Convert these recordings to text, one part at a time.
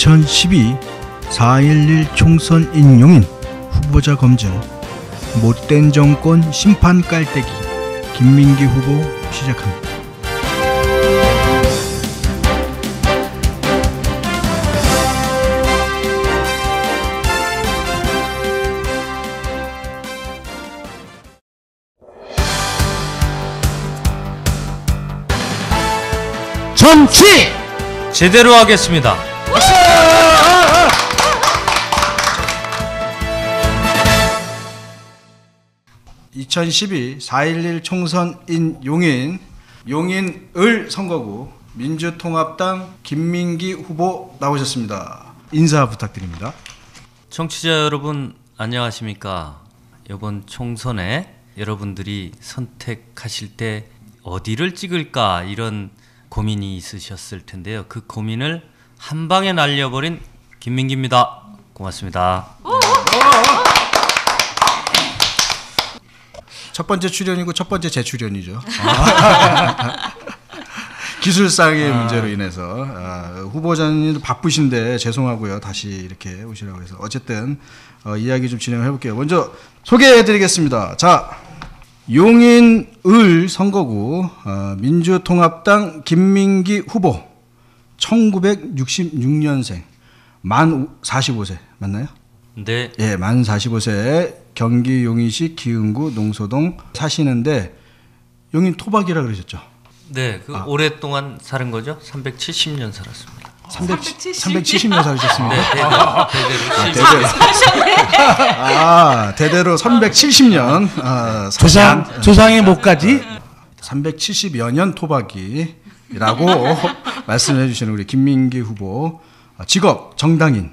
2012 4.11 총선 인용인 후보자 검증 못된 정권 심판 깔때기 김민기 후보 시작합니다. 정치 제대로 하겠습니다. (2012) 4.11 총선인 용인 용인을 선거구 민주통합당 김민기 후보 나오셨습니다 인사 부탁드립니다 청취자 여러분 안녕하십니까? 이번 총선에 여러분들이 선택하실 때 어디를 찍을까 이런 고민이 있으셨을 텐데요. 그 고민을 한 방에 날려버린 김민기입니다. 고맙습니다. 첫 번째 출연이고 첫 번째 재출연이죠. 기술상의 문제로 인해서 아, 후보자님 바쁘신데 죄송하고요. 다시 이렇게 오시라고 해서 어쨌든 어, 이야기 좀 진행해 볼게요. 먼저 소개해 드리겠습니다. 자 용인을 선거구 어, 민주통합당 김민기 후보 1966년생 만 45세 맞나요? 네, 예, 만 45세 경기 용인시 기흥구 농소동 사시는데 용인 토박이라 그러셨죠? 네, 그 오랫동안 사는 거죠? 370년 살았습니다. 370, 370년 살으셨습니다. 네, 대대로, 대대로 대대로. 아, 대대로 370년. 아, 조상 조상의 목까지 370여 년 토박이라고 말씀해 주시는 우리 김민기 후보. 아, 직업 정당인.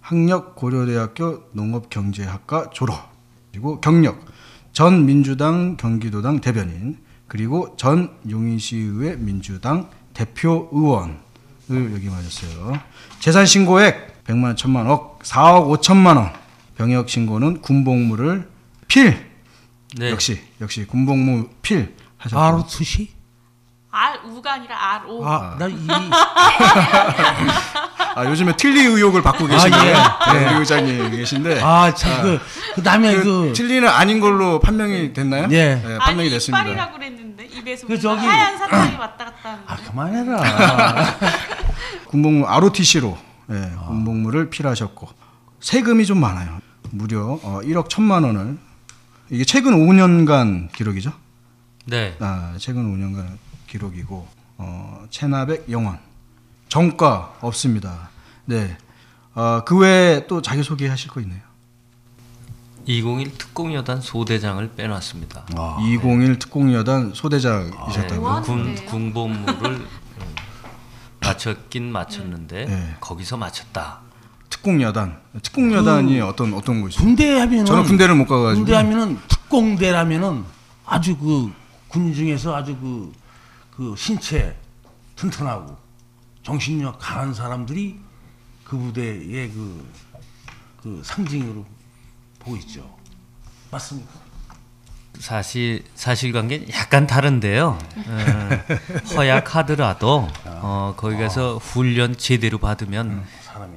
학력 고려대학교 농업경제학과 졸업. 그리고 경력 전 민주당 경기도당 대변인. 그리고 전 용인시의회 민주당 대표 의원을 역임하셨어요. 재산 신고액 100만 원, 1000만 억, 4억 5천만 원. 병역 신고는 군복무를 필. 네. 역시 역시 군복무 필 하셨고. 바로 투시 R 우가 아니라 R O. 아 나 이 아, 요즘에 틀리 의혹을 받고 계시네요. 예. 네, 우리 의장님 계신데. 아 참 그 그다음에 그그 틀리는 아닌 걸로 판명이 됐나요? 예. 네, 판명이 아니 됐습니다. 이빨이라고 그랬는데 입에서 그그 저기- 하얀 사탕이 왔다 갔다 하는. 아 그만해라 군복무 ROTC로 예, 군복무를 필하셨고 세금이 좀 많아요. 무려 어, 1억 1천만 원을 이게 최근 5년간 기록이죠. 네. 아, 최근 5년간 기록이고 어, 체납액 0원. 정가 없습니다. 네. 어, 그 외에 또 자기 소개하실 거 있네요. 201 특공여단 소대장을 빼놨습니다. 201 특공여단 소대장이셨다고요. 와. 군 하는데요? 군복무를 음, 마쳤긴 마쳤는데 네. 거기서 마쳤다. 특공여단. 특공여단이 어떤 어떤 곳이죠? 군대 하면은 저는 군대를 못 가가지고. 군대 하면은 특공대라면은 아주 그 군 중에서 아주 그, 그 신체 튼튼하고 정신력 강한 사람들이 그 부대의 그, 그 상징으로 보고 있죠. 맞습니까? 사실 사실관계는 약간 다른데요. 어, 허약하더라도 어, 거기 가서 훈련 제대로 받으면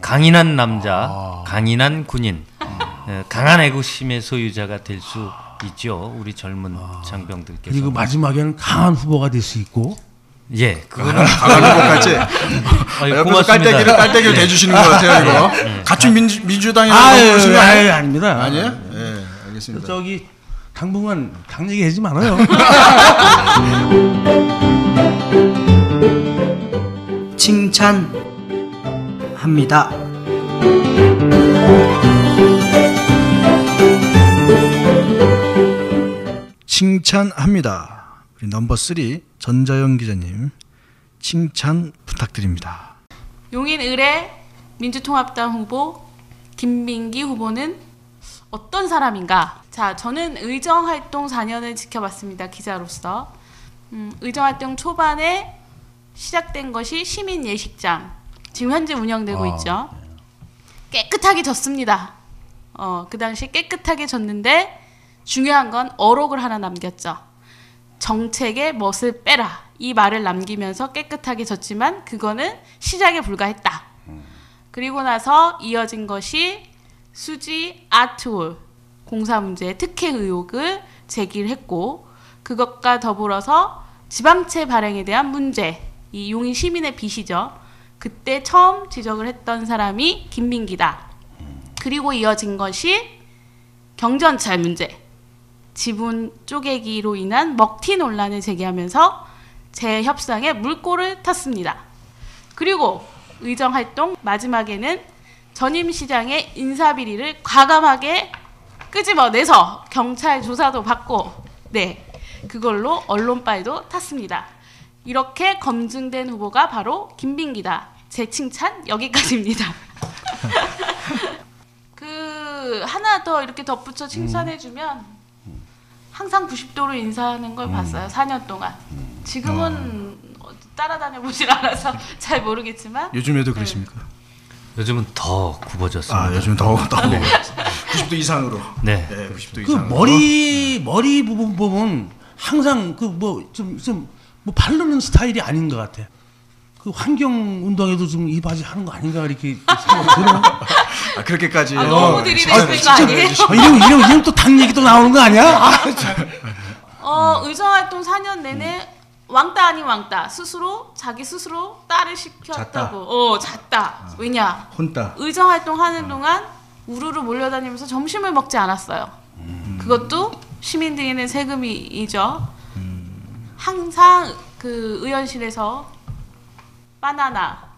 강인한 남자, 강인한 군인, 어, 강한 애국심의 소유자가 될 수 있죠. 우리 젊은 장병들께서. 그리고 마지막에는 강한 후보가 될 수 있고 예, 그거는 강한 것까지 아유, 옆에서. 깔때기를 깔때기를 대주시는 것 같아요 이거. 같은 민주 민주당이라고 아유, 그러시면 아유, 아닙니다. 아니에요? 예, 알겠습니다. 저기 당분간 당 얘기하지 말아요. 칭찬합니다. 칭찬합니다. 우리 넘버 3 전자영 기자님 칭찬 부탁드립니다. 용인 의뢰 민주통합당 후보 김민기 후보는 어떤 사람인가? 자, 저는 의정 활동 4년을 지켜봤습니다. 기자로서. 음, 의정 활동 초반에 시작된 것이 시민 예식장. 지금 현재 운영되고 있죠. 깨끗하게 졌습니다. 어, 그 당시 깨끗하게 졌는데 중요한 건 어록을 하나 남겼죠. 정책의 멋을 빼라 이 말을 남기면서 깨끗하게 졌지만 그거는 시작에 불과했다. 그리고 나서 이어진 것이 수지 아트홀 공사 문제 특혜 의혹을 제기를 했고 그것과 더불어서 지방채 발행에 대한 문제 이 용인 시민의 빚이죠. 그때 처음 지적을 했던 사람이 김민기다. 그리고 이어진 것이 경전찰 문제. 지분 쪼개기로 인한 먹튀 논란을 제기하면서 재협상에 물꼬를 탔습니다. 그리고 의정 활동 마지막에는 전임 시장의 인사 비리를 과감하게 끄집어내서 경찰 조사도 받고 네 그걸로 언론빨도 탔습니다. 이렇게 검증된 후보가 바로 김빈기다. 제 칭찬 여기까지입니다. 그 하나 더 이렇게 덧붙여 칭찬해주면 항상 90도로 인사하는 걸 봤어요. 4년 동안. 지금은 어, 따라다녀 보질 않아서 잘 모르겠지만 요즘에도 그러십니까? 요즘은 더 굽어졌습니다. 아 요즘 더더 90도 이상으로. 네. 네, 90도 그 이상으로. 머리 머리 부분 보면 항상 그 뭐 좀 좀 뭐 바르는 스타일이 아닌 것 같아. 그 환경 운동에도 좀 이 바지 하는 거 아닌가 이렇게 생각 들어. 아, 그렇게까지. 아, 너무 어, 들이대시는 거 아니에요? 어, 이러면 이러면 이러면 또당 얘기 또 나오는 거 아니야? 아, 어, 의정활동 4년 내내 왕따 아닌 왕따 스스로 자기 스스로 딸을 시켰다고. 잤다. 어, 잤다. 왜냐? 혼따. 의정 활동 하는 동안 우르르 몰려다니면서 점심을 먹지 않았어요. 그것도 시민들에는 세금이죠. 항상 그 의원실에서 바나나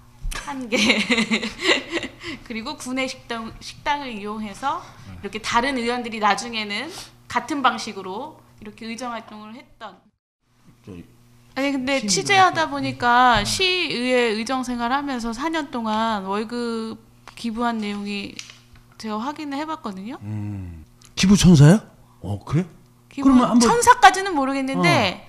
한 개 그리고 구내 식당 식당을 이용해서 이렇게 다른 의원들이 나중에는 같은 방식으로 이렇게 의정 활동을 했던. 아니 근데 취재하다 보니까 시의회 의정 생활하면서 4년 동안 월급 기부한 내용이 제가 확인을 해봤거든요. 기부 천사야? 어 그래? 그러면 한번- 천사까지는 모르겠는데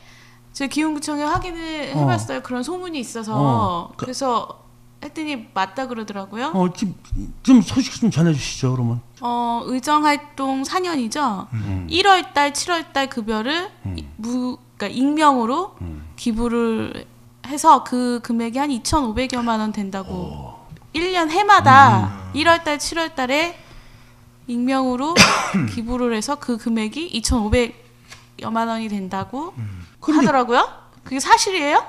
제 기흥구청에 확인을 어. 해봤어요. 그런 소문이 있어서 어. 그- 그래서 했더니 맞다 그러더라고요. 어, 좀, 좀 소식 좀 전해주시죠 그러면. 어, 의정 활동 4년이죠. 음. 1월 달, 7월 달 급여를 이- 무 그러니까 익명으로 음. 기부를 해서 그 금액이 한 2,500여만 원 된다고. 1년 음. 해마다 1월 달, 7월 달에 익명으로 기부를 해서 그 금액이 2,500여만 원이 된다고 음. 하더라고요. 그게 사실이에요?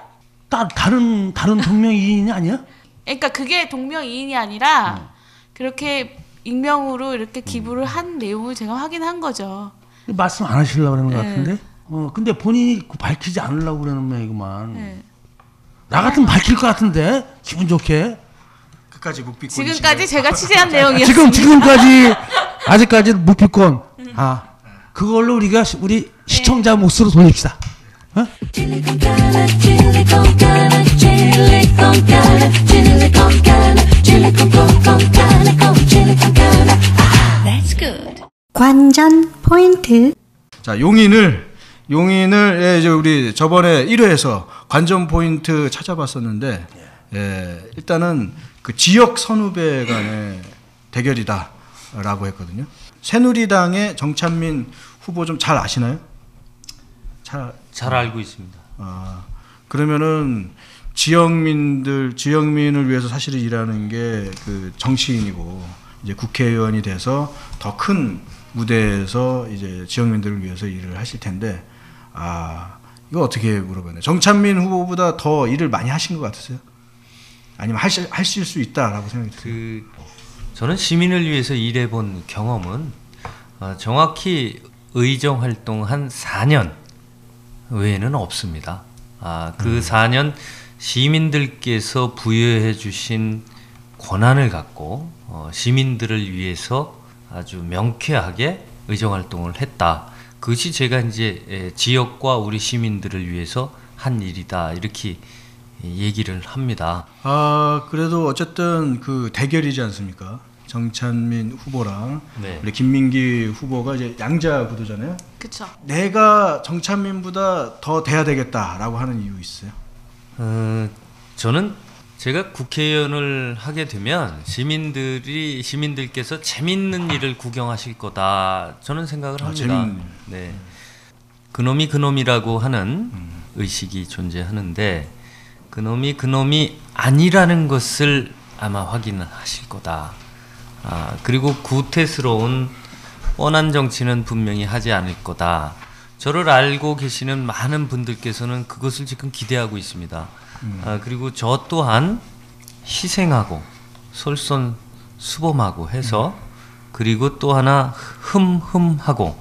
따, 다른 다른 동명이인이 아니야? 그러니까 그게 동명이인이 아니라 음. 그렇게 익명으로 이렇게 기부를 한 내용을 제가 확인한 거죠. 말씀 안 하시려고 그러는 것 네. 같은데. 어 근데 본인이 그 밝히지 않으려고 그러는 모양이구만. 네. 나 같으면 밝힐 것 같은데 기분 좋게. 끝까지 묵비권. 지금까지 제가 취재한 내용이었습니다. 지금 지금까지 아직까지 무필권. 아 그걸로 우리가 시- 우리 시청자 몫으로 돌립시다. 어? Ah. 관전 포인트 자 용인을 용인을 예, 이제 우리 저번에 1회에서 관전 포인트 찾아봤었는데 예, 일단은 그 지역 선후배 간의 대결이다라고 했거든요. 새누리당의 정찬민 후보 좀 잘 아시나요? 잘 잘 알고 있습니다. 아, 그러면은 지역민들 지역민을 위해서 사실은 일하는 게 그 정치인이고 이제 국회의원이 돼서 더 큰 무대에서 이제 지역민들을 위해서 일을 하실 텐데 아 이거 어떻게 물어보나요? 정찬민 후보보다 더 일을 많이 하신 것 같으세요? 아니면 하실 하실 수 있다라고 생각이 드세요? 그 저는 시민을 위해서 일해본 경험은 어, 정확히 의정 활동 한 4년 외에는 없습니다. 아, 그 4년 시민들께서 부여해 주신 권한을 갖고 어, 시민들을 위해서 아주 명쾌하게 의정 활동을 했다. 그것이 제가 이제 에, 지역과 우리 시민들을 위해서 한 일이다 이렇게 얘기를 합니다. 아 그래도 어쨌든 그 대결이지 않습니까? 정찬민 후보랑 네. 우리 김민기 후보가 이제 양자 구도잖아요. 그쵸. 내가 정찬민보다 더 돼야 되겠다라고 하는 이유 있어요? 어, 저는 제가 국회의원을 하게 되면 시민들이 시민들께서 재밌는 일을 구경하실 거다 저는 생각을 아, 합니다. 재밌는 일. 네. 그놈이 그놈이라고 하는 의식이 존재하는데 그놈이 그놈이 아니라는 것을 아마 확인하실 거다. 아, 그리고 구태스러운 뻔한 정치는 분명히 하지 않을 거다. 저를 알고 계시는 많은 분들께서는 그것을 지금 기대하고 있습니다. 아, 그리고 저 또한 희생하고 솔선수범하고 해서 그리고 또 하나 흠흠하고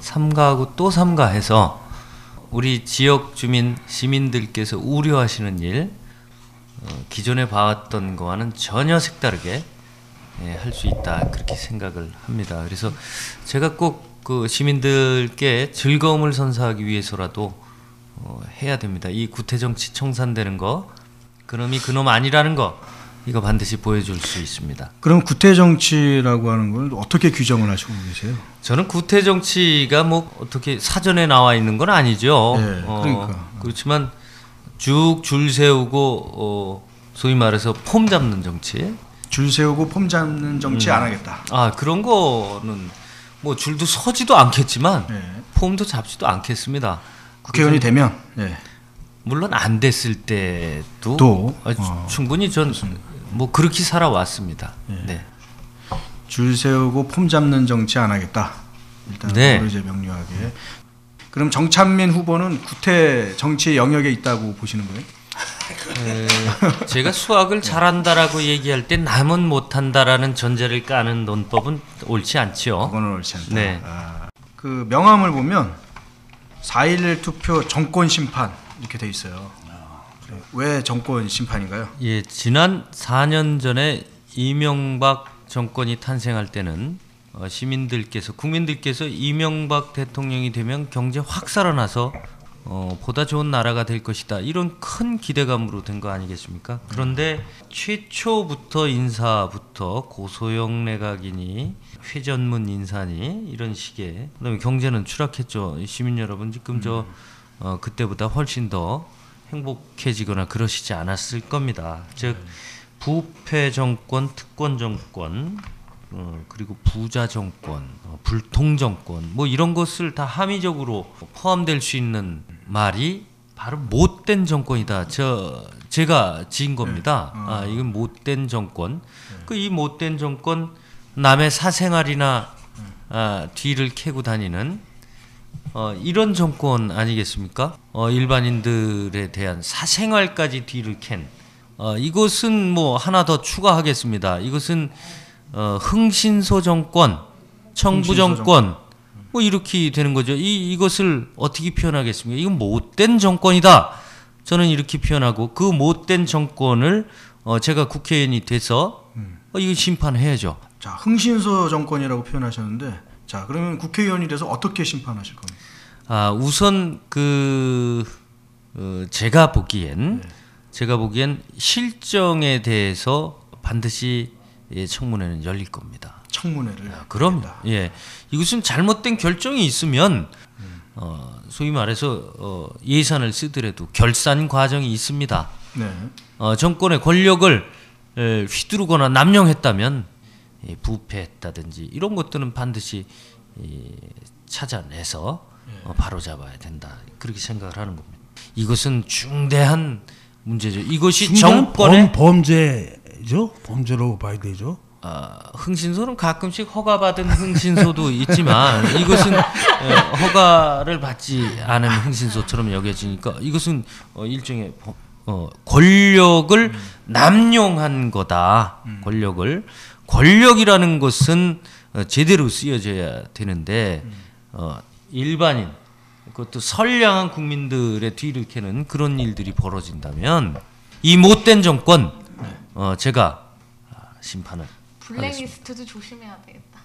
삼가하고 또 삼가해서 우리 지역 주민 시민들께서 우려하시는 일 어, 기존에 봐왔던 거와는 전혀 색다르게 예, 할수 있다 그렇게 생각을 합니다. 그래서 제가 꼭 그 시민들께 즐거움을 선사하기 위해서라도 어, 해야 됩니다. 이 구태 정치 청산되는 거 그놈이 그놈 아니라는 거 이거 반드시 보여줄 수 있습니다. 그럼 구태 정치라고 하는 걸 어떻게 규정을 하시고 계세요? 저는 구태 정치가 뭐 어떻게 사전에 나와 있는 건 아니죠. 네, 그러니까. 그렇지만 쭉 줄 세우고 어, 소위 말해서 폼 잡는 정치. 줄 세우고 폼 잡는 정치 음. 안 하겠다. 아 그런 거는 뭐 줄도 서지도 않겠지만 네. 폼도 잡지도 않겠습니다. 국회의원이 되면 예. 물론 안 됐을 때도 또, 아, 주- 어, 충분히 전 뭐 그렇게 살아왔습니다. 예. 네. 줄 세우고 폼 잡는 정치 안 하겠다. 일단 네. 이제 명료하게. 그럼 정찬민 후보는 구태 정치 영역에 있다고 보시는 거예요? 에, 제가 수학을 잘한다라고 얘기할 때 남은 못한다라는 전제를 까는 논법은 옳지 않지요. 그거는 옳지 않다. 네. 아, 그 명함을 보면 4.11 투표 정권 심판 이렇게 돼 있어요. 네. 왜 정권 심판인가요? 예, 지난 4년 전에 이명박 정권이 탄생할 때는 어, 시민들께서 국민들께서 이명박 대통령이 되면 경제 확 살아나서 어, 보다 좋은 나라가 될 것이다 이런 큰 기대감으로 된 거 아니겠습니까? 그런데 최초부터 인사부터 고소영 내각이니 회전문 인사니 이런 식의 그다음에 경제는 추락했죠. 시민 여러분 지금 저 어, 그때보다 훨씬 더 행복해지거나 그러시지 않았을 겁니다. 즉 부패 정권, 특권 정권, 어, 그리고 부자 정권, 어, 불통 정권, 뭐 이런 것을 다 함의적으로 포함될 수 있는 말이 바로 못된 정권이다. 저 제가 지은 겁니다. 아 이건 못된 정권. 그이 못된 정권 남의 사생활이나 아, 뒤를 캐고 다니는 어, 이런 정권 아니겠습니까? 어, 일반인들에 대한 사생활까지 뒤를 캔 어, 이것은 뭐 하나 더 추가하겠습니다. 이것은 어, 흥신소 정권, 청부 정권 뭐 이렇게 되는 거죠. 이 이것을 어떻게 표현하겠습니까? 이건 못된 정권이다. 저는 이렇게 표현하고 그 못된 정권을 어, 제가 국회의원이 돼서 어, 이거 심판해야죠. 자, 흥신소 정권이라고 표현하셨는데 자, 그러면 국회의원이 돼서 어떻게 심판하실 겁니까? 아 우선 그 어, 제가 보기엔 제가 보기엔 실정에 대해서 반드시 예, 청문회는 열릴 겁니다. 청문회를. 그럼 예 이것은 잘못된 결정이 있으면 어, 소위 말해서 어, 예산을 쓰더라도 결산 과정이 있습니다. 네. 어, 정권의 권력을 에, 휘두르거나 남용했다면 예, 부패했다든지 이런 것들은 반드시 이, 찾아내서 어, 바로 잡아야 된다 그렇게 생각을 하는 겁니다. 이것은 중대한 문제죠. 이것이 정권의 범, 범죄 죠? 범죄로 봐야 되죠. 아, 흥신소는 가끔씩 허가받은 흥신소도 있지만 이것은 어, 허가를 받지 않은 흥신소처럼 여겨지니까 이것은 어, 일종의 법- 어, 권력을 남용한 거다. 권력을 권력이라는 것은 어, 제대로 쓰여져야 되는데 어, 일반인 그것도 선량한 국민들의 뒤를 캐는 그런 일들이 벌어진다면 이 못된 정권 어, 제가 아, 심판을 블랙리스트도 조심해야 되겠다.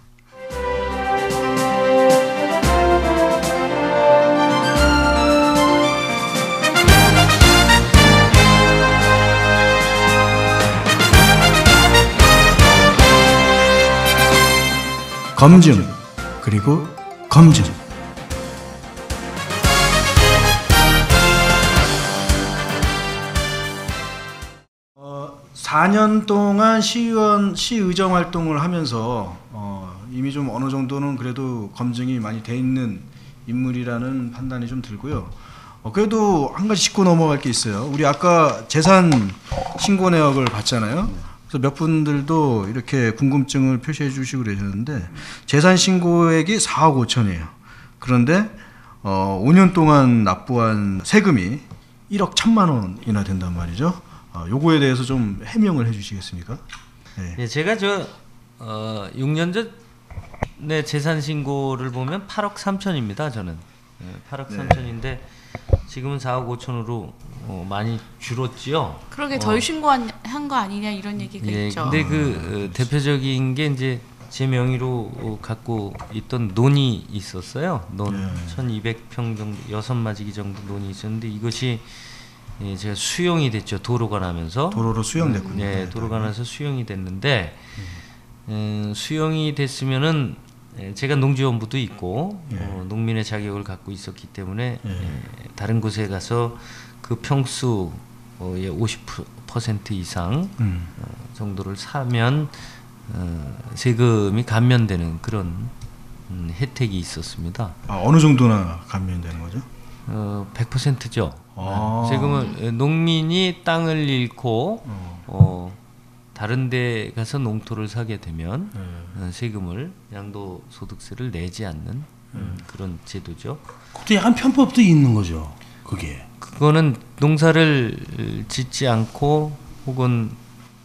검증 그리고 검증. 4년 동안 시의원 시의정 활동을 하면서 어, 이미 좀 어느 정도는 그래도 검증이 많이 돼 있는 인물이라는 판단이 좀 들고요. 어, 그래도 한 가지 짚고 넘어갈 게 있어요. 우리 아까 재산 신고 내역을 봤잖아요. 그래서 몇 분들도 이렇게 궁금증을 표시해 주시고 그러셨는데 재산 신고액이 4억 5천이에요. 그런데 어, 5년 동안 납부한 세금이 1억 1천만 원이나 된단 말이죠. 어, 요거에 대해서 좀 해명을 해 주시겠습니까? 네. 예, 제가 저 어, 6년 전에 재산 신고를 보면 8억 3천입니다. 저는 예, 8억 네. 3천인데 지금은 4억 5천으로 어, 많이 줄었지요. 그러게 덜 신고한 한 거 아니냐 이런 얘기가 예, 있죠. 근데 그 어, 대표적인 게 이제 제 명의로 어, 갖고 있던 논이 있었어요. 논 네. 1,200평 정도 여섯 마지기 정도 논이 있었는데 이것이 예, 제가 수용이 됐죠. 도로가 나면서 도로로 수용됐군요. 네, 도로가 나서 수용이 됐는데 음, 수용이 됐으면은 예, 제가 농지원부도 있고 예. 어, 농민의 자격을 갖고 있었기 때문에 예. 예, 다른 곳에 가서 그 평수의 50% 이상 음. 어, 정도를 사면 어, 세금이 감면되는 그런 음, 혜택이 있었습니다. 아, 어느 정도나 감면되는 거죠? 어, 100%죠. 아. 세금은 에, 농민이 땅을 잃고 어. 어, 다른 데 가서 농토를 사게 되면 네. 어, 세금을 양도소득세를 내지 않는 음, 그런 제도죠. 그것도 약간 편법도 있는 거죠. 그게. 그거는 농사를 짓지 않고 혹은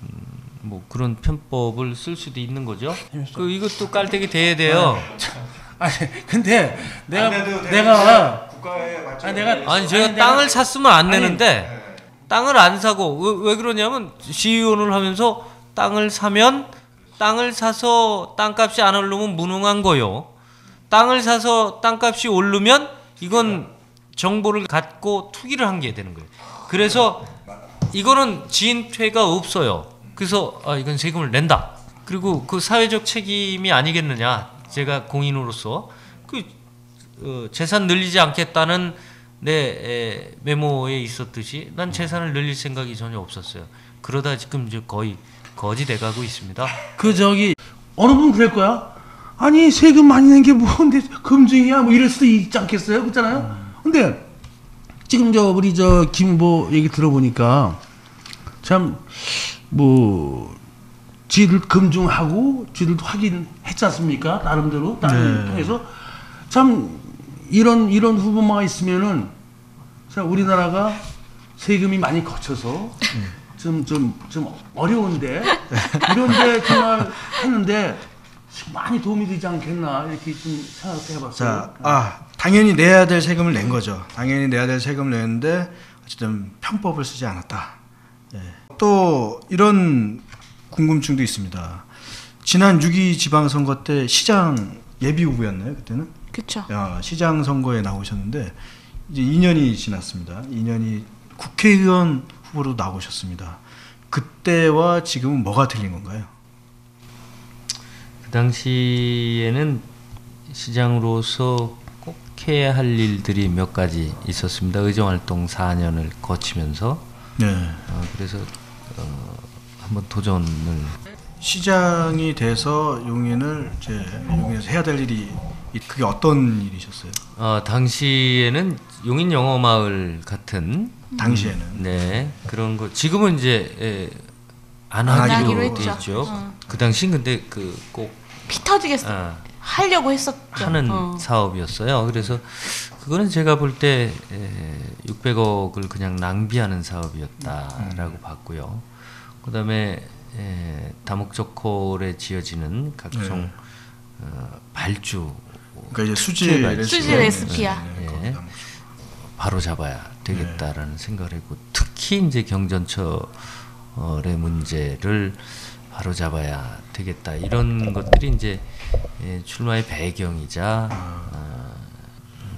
음, 뭐 그런 편법을 쓸 수도 있는 거죠. 그 이것도 깔때기 돼야 돼요. 아니 근데 내가 내가 국가에 아니 내가 아니 제가 아니, 내가- 땅을 샀으면 안 내는데 땅을 안 사고 왜, 왜 그러냐면 시의원을 하면서 땅을 사면 땅을 사서 땅값이 안 오르면 무능한 거요. 땅을 사서 땅값이 오르면 이건 정보를 갖고 투기를 한 게 되는 거예요. 그래서 이거는 지인퇴가 없어요. 그래서 아 이건 세금을 낸다. 그리고 그 사회적 책임이 아니겠느냐. 제가 공인으로서 그 어, 재산 늘리지 않겠다는 내 에, 메모에 있었듯이 난 재산을 늘릴 생각이 전혀 없었어요. 그러다 지금 이제 거의 거지 돼가고 있습니다. 그 저기 어느 분 그럴 거야. 아니 세금 많이 낸 게 뭔데 금증이야 뭐 이럴 수도 있지 않겠어요, 그렇잖아요. 근데 지금 저 우리 저 김보 얘기 들어보니까 참뭐 지들 금중하고 지들도 확인했지 않습니까? 나름대로 나름 네. 통해서 참 이런 이런 후보마가 있으면은 자 우리나라가 세금이 많이 거쳐서 좀좀 좀 어려운데 이런데 정말 했는데 많이 도움이 되지 않겠나 이렇게 좀 생각해 해봤어요. 자, 아 당연히 내야 될 세금을 낸 거죠. 당연히 내야 될 세금을 냈는데 어쨌든 편법을 쓰지 않았다. 예. 또 이런 궁금증도 있습니다. 지난 6.2 지방선거 때 시장 예비 후보였나요? 그때는 그렇죠. 야, 시장 선거에 나오셨는데 이제 2년이 지났습니다. 2년이 국회의원 후보로 나오셨습니다. 그때와 지금은 뭐가 틀린 건가요? 그 당시에는 시장으로서 꼭 해야 할 일들이 몇 가지 있었습니다. 의정활동 4년을 거치면서 네. 어, 그래서 어, 한번 도전을 시장이 돼서 용인을 이제 용인에서 해야 될 일이 이- 그게 어떤 일이셨어요? 어, 당시에는 용인 영어 마을 같은 당시에는 네 그런 거 지금은 이제 예, 안안 하기로, 하기로 돼 했죠. 있죠. 어. 그 당시 근데 그 꼭 피 터지게 아, 하려고 했었죠. 하는 어. 사업이었어요. 그래서 그거는 제가 볼 때 600억을 그냥 낭비하는 사업이었다라고 봤고요. 그다음에 에, 다목적콜에 지어지는 각종 네. 어, 발주 그러니까 이제 수지 수지 레시피. 수지 레시피야. 네, 네, 예. 바로 잡아야 되겠다라는 생각을 했고 특히 이제 경전철의 문제를 바로 잡아야 되겠다 이런 것들이 이제 예, 출마의 배경이자 어,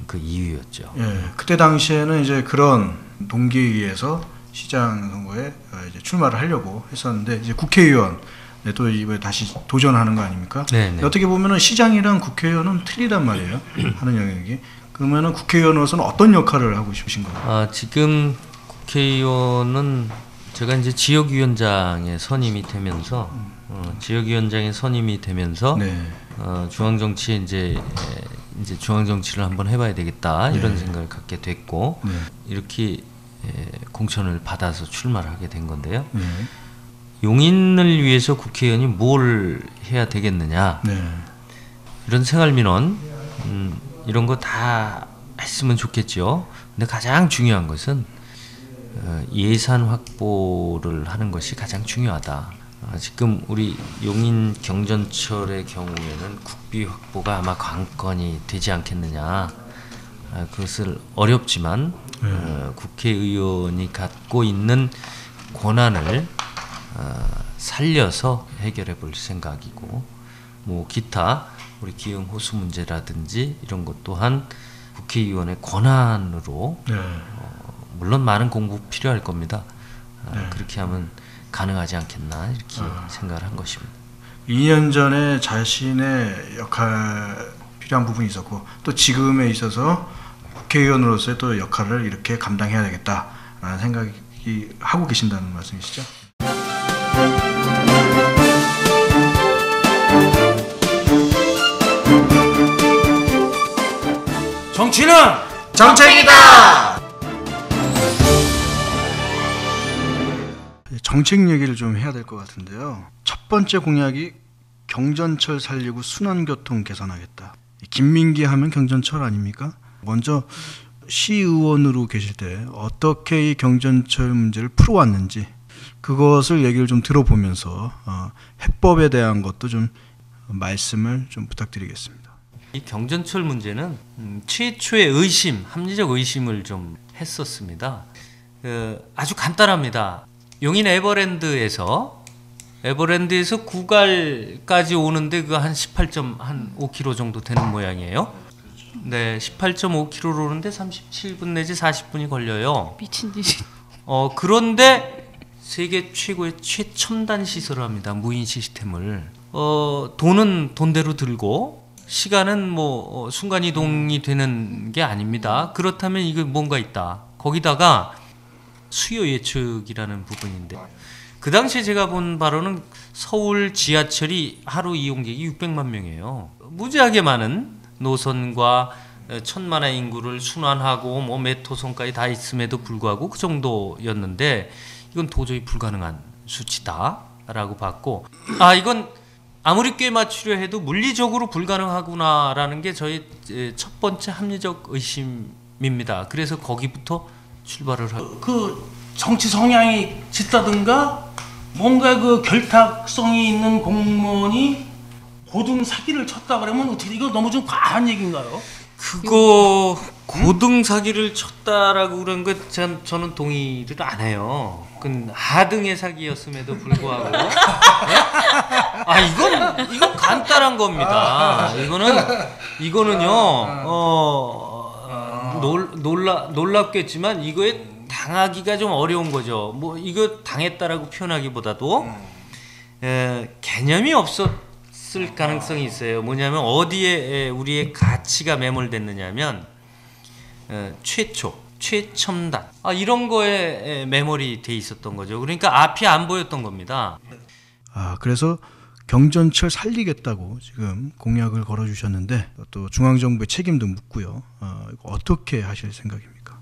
그 이유였죠. 예, 그때 당시에는 이제 그런 동기에 의해서 시장 선거에 어, 이제 출마를 하려고 했었는데 이제 국회의원 네, 또 이번에 다시 도전하는 거 아닙니까? 네, 네. 어떻게 보면은 시장이랑 국회의원은 틀리단 말이에요. 하는 영역이. 그러면은 국회의원으로서는 어떤 역할을 하고 싶으신 거예요? 아, 지금 국회의원은 제가 이제 지역위원장에 선임이 되면서 어, 지역위원장에 선임이 되면서 네. 어, 중앙 정치에 이제 에, 이제 중앙 정치를 한번 해봐야 되겠다 이런 생각을 갖게 됐고 네. 이렇게 에, 공천을 받아서 출마를 하게 된 건데요. 네. 용인을 위해서 국회의원이 뭘 해야 되겠느냐 네. 이런 생활민원 음, 이런 거 다 했으면 좋겠죠. 근데 가장 중요한 것은 어, 예산 확보를 하는 것이 가장 중요하다. 아, 지금 우리 용인 경전철의 경우에는 국비 확보가 아마 관건이 되지 않겠느냐. 아, 그것을 어렵지만 어, 국회의원이 갖고 있는 권한을 어, 살려서 해결해 볼 생각이고 뭐 기타 우리 기흥 호수 문제라든지 이런 것 또한 국회의원의 권한으로 네. 물론 많은 공부 필요할 겁니다. 아, 그렇게 하면 가능하지 않겠나 이렇게 생각을 한 것입니다. 2년 전에 자신의 역할 필요한 부분이 있었고 또 지금에 있어서 국회의원으로서의 또 역할을 이렇게 감당해야 되겠다라는 생각이 하고 계신다는 말씀이시죠? 정치는 정책이다. 정책 얘기를 좀 해야 될 것 같은데요. 첫 번째 공약이 경전철 살리고 순환교통 개선하겠다. 이 김민기 하면 경전철 아닙니까? 먼저 시의원으로 계실 때 어떻게 이 경전철 문제를 풀어왔는지 그것을 얘기를 좀 들어보면서 어, 해법에 대한 것도 좀 말씀을 좀 부탁드리겠습니다. 이 경전철 문제는 음, 최초의 의심, 합리적 의심을 좀 했었습니다. 그, 아주 간단합니다. 용인 에버랜드에서 에버랜드에서 구갈까지 오는데 그 한 18.5km 정도 되는 모양이에요. 네, 18.5km로 오는데 37분 내지 40분이 걸려요. 미친 듯이. 어 그런데 세계 최고의 최첨단 시설을 합니다. 무인 시스템을. 어 돈은 돈대로 들고 시간은 뭐 어, 순간 이동이 되는 게 아닙니다. 그렇다면 이거 뭔가 있다. 거기다가 수요 예측이라는 부분인데 그 당시에 제가 본 바로는 서울 지하철이 하루 이용객이 600만 명이에요. 무지하게 많은 노선과 어, 천만의 인구를 순환하고 뭐 메토선까지 다 있음에도 불구하고 그 정도였는데 이건 도저히 불가능한 수치다라고 봤고 아 이건 아무리 꽤 맞추려 해도 물리적으로 불가능하구나라는 게 저희 에, 첫 번째 합리적 의심입니다. 그래서 거기부터 출발을 하고 그 정치 성향이 짙다든가 뭔가 그 결탁성이 있는 공무원이 고등 사기를 쳤다 그러면 어떻게 이거 너무 좀 과한 얘기인가요? 그거 고등 사기를 쳤다라고 그런 거 전, 저는 동의를 안 해요. 그건 하등의 사기였음에도 불구하고 네? 아 이건 이건 간단한 겁니다. 이거는 이거는요 어 놀, 놀라 놀랍겠지만 이거에 당하기가 좀 어려운 거죠. 뭐 이거 당했다라고 표현하기보다도 에, 개념이 없었 을 가능성이 있어요. 뭐냐면 어디에 에, 우리의 가치가 매몰됐느냐면 에, 최초, 최첨단 아, 이런 거에 에, 매몰이 돼 있었던 거죠. 그러니까 앞이 안 보였던 겁니다. 아, 그래서 경전철 살리겠다고 지금 공약을 걸어주셨는데 또 중앙정부의 책임도 묻고요. 어, 어떻게 하실 생각입니까?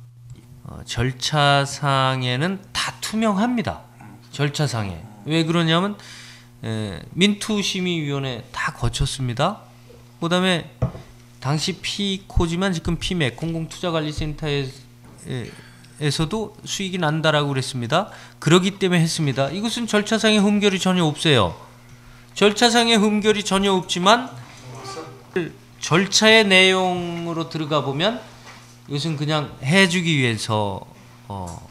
어, 절차상에는 다 투명합니다. 절차상에 왜 그러냐면 에, 민투심의위원회 다 거쳤습니다. 그 다음에 당시 피코지만 지금 피맥 공공투자관리센터에서도 수익이 난다라고 그랬습니다. 그러기 때문에 했습니다. 이것은 절차상의 흠결이 전혀 없어요. 절차상의 흠결이 전혀 없지만 절차의 내용으로 들어가 보면 이것은 그냥 해주기 위해서 어,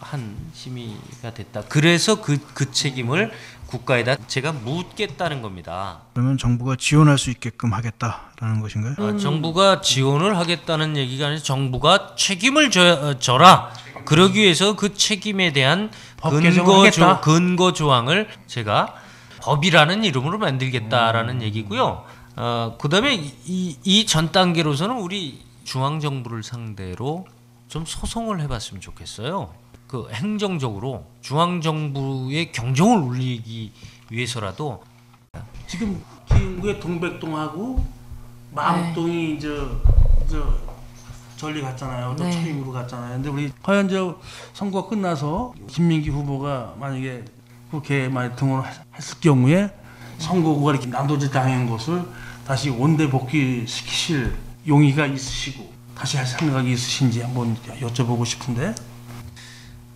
한 심의가 됐다. 그래서 그, 그 책임을 국가에다 제가 묻겠다는 겁니다. 그러면 정부가 지원할 수 있게끔 하겠다라는 것인가요? 아, 정부가 지원을 하겠다는 얘기가 아니라 정부가 책임을 져, 어, 져라. 그러기 위해서 그 책임에 대한 근거. 조, 근거 조항을 제가 법이라는 이름으로 만들겠다라는 음. 얘기고요. 어, 그다음에 이, 이전 단계로서는 우리 중앙 정부를 상대로 좀 소송을 해봤으면 좋겠어요. 그 행정적으로 중앙 정부의 경종을 울리기 위해서라도 지금 기흥구의 동백동하고 마음동이 저, 저 전리 갔잖아요. 또 네. 초임으로 갔잖아요. 근데 우리 과연 저 선거 끝나서 김민기 후보가 만약에 그렇게 만약 등원했을 경우에 선거구가 이렇게 난도질 당한 것을 다시 원대 복귀 시키실 용의가 있으시고 다시 할 생각이 있으신지 한번 여쭤보고 싶은데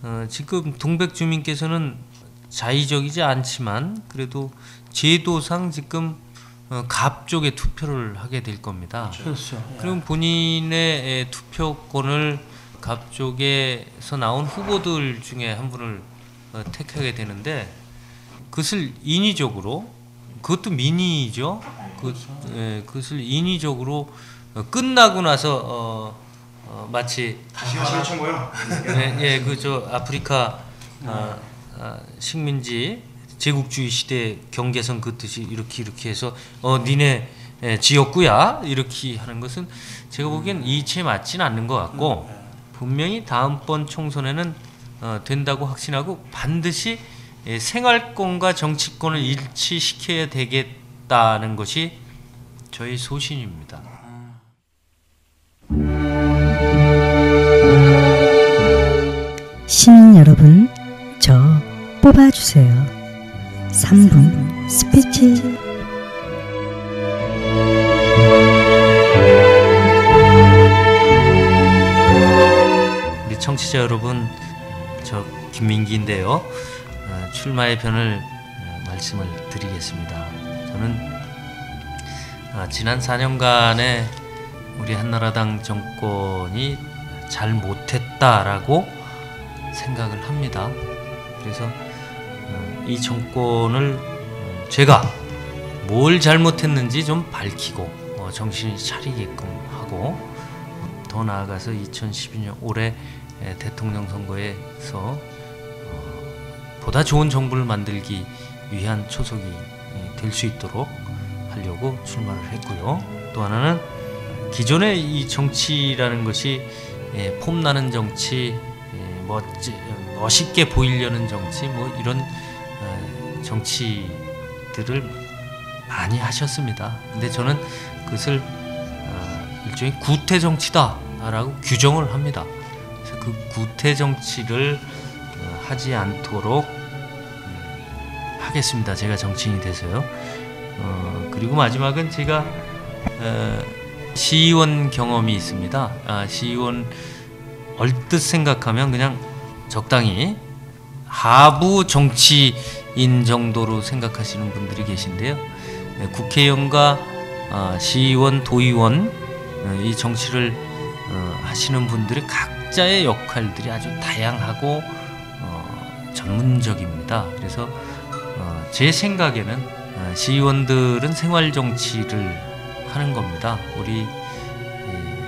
어, 지금 동백 주민께서는 자의적이지 않지만 그래도 제도상 지금 어, 갑 쪽에 투표를 하게 될 겁니다. 그렇죠. 그럼 본인의 에, 투표권을 갑 쪽에서 나온 후보들 중에 한 분을 어, 택하게 되는데 그것을 인위적으로 그것도 민의죠. 그, 예, 그것을 인위적으로 어, 끝나고 나서 어, 어, 마치 다시 하시는 청고요. 예, 예, 그 저 아프리카 아, 아, 식민지 제국주의 시대 경계선 긋듯이 이렇게 이렇게 해서 어 니네 예, 지역구야 이렇게 하는 것은 제가 보기엔 이치에 맞지는 않는 것 같고 분명히 다음번 총선에는 어, 된다고 확신하고 반드시 예, 생활권과 정치권을 일치시켜야 되겠다는 것이 저희 소신입니다. 시민 여러분, 저 뽑아주세요. 3분 스피치. 우리 청취자 여러분, 저 김민기인데요. 어, 출마의 변을 어, 말씀을 드리겠습니다. 저는 아, 지난 4년간의 우리 한나라당 정권이 잘 못했다라고 생각을 합니다. 그래서 어, 이 정권을 어, 제가 뭘 잘못했는지 좀 밝히고 어, 정신이 차리게끔 하고 더 나아가서 2012년 올해 에, 대통령 선거에서 어, 보다 좋은 정부를 만들기 위한 초석이 될 수 있도록 하려고 출마를 했고요. 또 하나는 기존의 이 정치라는 것이 예, 폼나는 정치, 예, 멋지, 멋있게 보이려는 정치, 뭐 이런 어, 정치들을 많이 하셨습니다. 근데 저는 그것을 어, 일종의 구태 정치다라고 규정을 합니다. 그 구태 정치를 어, 하지 않도록 음, 하겠습니다. 제가 정치인이 돼서요. 어, 그리고 마지막은 제가 어, 시의원 경험이 있습니다. 아, 시의원 얼뜻 생각하면 그냥 적당히 하부 정치인 정도로 생각하시는 분들이 계신데요. 네, 국회의원과 아, 시의원, 도의원 어, 이 정치를 어, 하시는 분들의 각자의 역할들이 아주 다양하고 어, 전문적입니다. 그래서 어, 제 생각에는 어, 시의원들은 생활 정치를 하는 겁니다. 우리 예,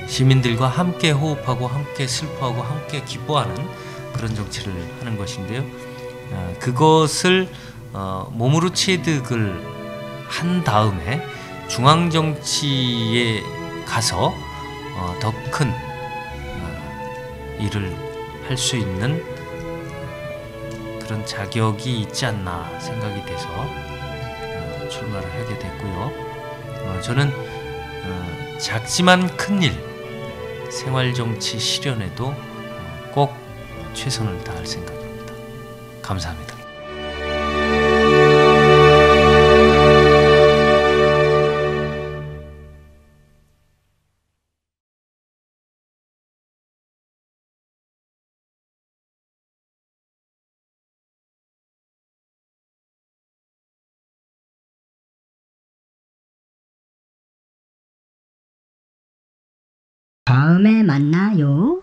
시민들과 함께 호흡하고 함께 슬퍼하고 함께 기뻐하는 그런 정치를 하는 것인데요. 아, 그것을 어, 몸으로 체득을 한 다음에 중앙 정치에 가서 어, 더큰 일을 할 수 있는 그런 자격이 있지 않나 생각이 돼서 어, 출마를 하게 됐고요. 어, 저는 어, 작지만 큰 일, 생활 정치 실현에도 어, 꼭 최선을 다할 생각입니다. 감사합니다. 다음에 만나요.